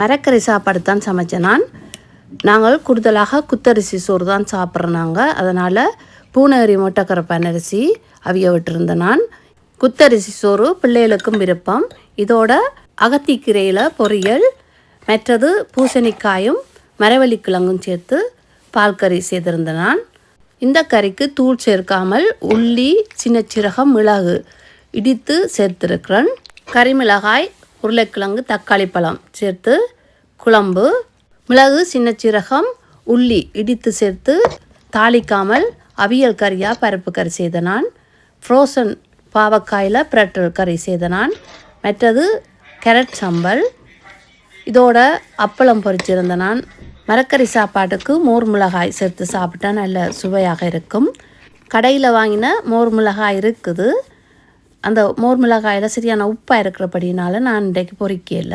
மரக்கறி சாப்பாடு தான் சமைச்சேன் நான். நாங்கள் கூடுதலாக குத்தரிசி சோறு தான் சாப்பிட்றோம் நாங்கள் அதனால் பூனகரி மொட்டைக்கரை பனரிசி அவிய விட்டுருந்தேன் நான். குத்தரிசி சோறு பிள்ளைகளுக்கும் விருப்பம். இதோட அகத்திக்கீரையில் பொரியல் மற்றது பூசணிக்காயும் மரவள்ளிக்கிழங்கும் சேர்த்து பால் கறி செய்திருந்தேன் நான். இந்த கறிக்கு தூள் சேர்க்காமல் உள்ளி சின்ன சிறகம் மிளகு இடித்து சேர்த்திருக்கிறேன். கறிமிளகாய் உருளைக்கிழங்கு தக்காளி பழம் சேர்த்து குழம்பு மிளகு சின்ன சீரகம் உள்ளி இடித்து சேர்த்து தாளிக்காமல் அவியல் கறியாக பருப்பு கறி செய்த நான் ஃப்ரோசன் பாவக்காயில் பிரட்டல் கறி செய்த நான் மற்றது கேரட் சம்பல் இதோட அப்பளம் பொரிச்சிருந்த நான் மரக்கறி சாப்பாட்டுக்கு மோர் மிளகாய் சேர்த்து சாப்பிட்டா நல்ல சுவையாக இருக்கும். கடையில் வாங்கின மோர் மிளகாய் இருக்குது. அந்த மோர் மிளகாயில் சரியான உப்பாக இருக்கிறபடினால நான் இன்றைக்கு பொறிக்கல.